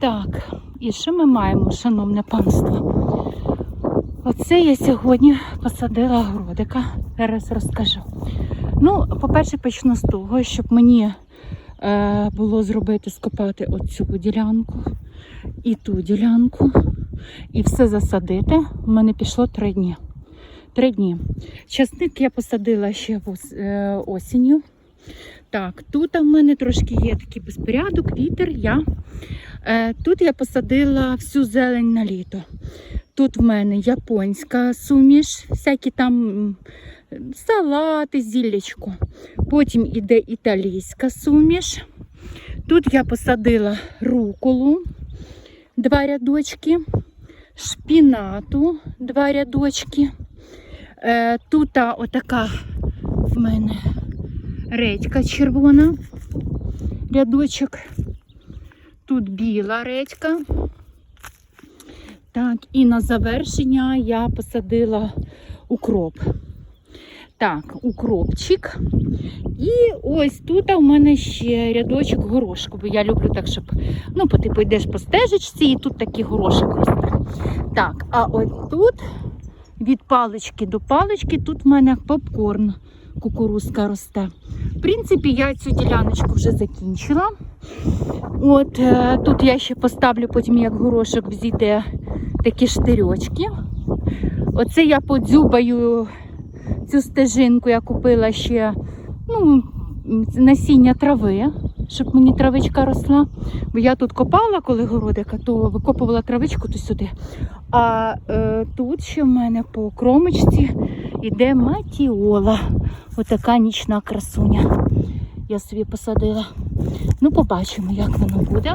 Так, і що ми маємо, шановне панство? Оце я сьогодні посадила городика. Зараз розкажу. Ну, по-перше, почну з того, щоб мені е, було зробити, скопати оцю ділянку і ту ділянку, і все засадити. У мене пішло три дні. Три дні. Часник я посадила ще е, осінню. Так, тут в мене трошки є такий безпорядок, вітер. Я. Е, тут я посадила всю зелень на літо. Тут в мене японська суміш, всякі там салати, зіллячко. Потім іде італійська суміш. Тут я посадила руколу, два рядочки, шпінату, два рядочки. Е, тут отака в мене редька червона, рядочок. Тут біла редька. Так, і на завершення я посадила укроп. Так, укропчик. І ось тут у мене ще рядочок горошку, бо я люблю так, щоб ну, по типу йдеш по стежечці, і тут такий горошок росте. Так, а от тут від палички до палички, тут в мене попкорн, кукурузка росте. В принципі, я цю діляночку вже закінчила. От е, тут я ще поставлю потім, як горошок зійде такі штирьочки. Оце я подзюбаю цю стежинку, я купила ще ну, насіння трави, щоб мені травичка росла. Бо я тут копала, коли городика, то викопувала травичку то сюди. А е, тут ще в мене по кромочці йде матіола. Отака нічна красуня. Я собі посадила. Ну, побачимо, як воно буде.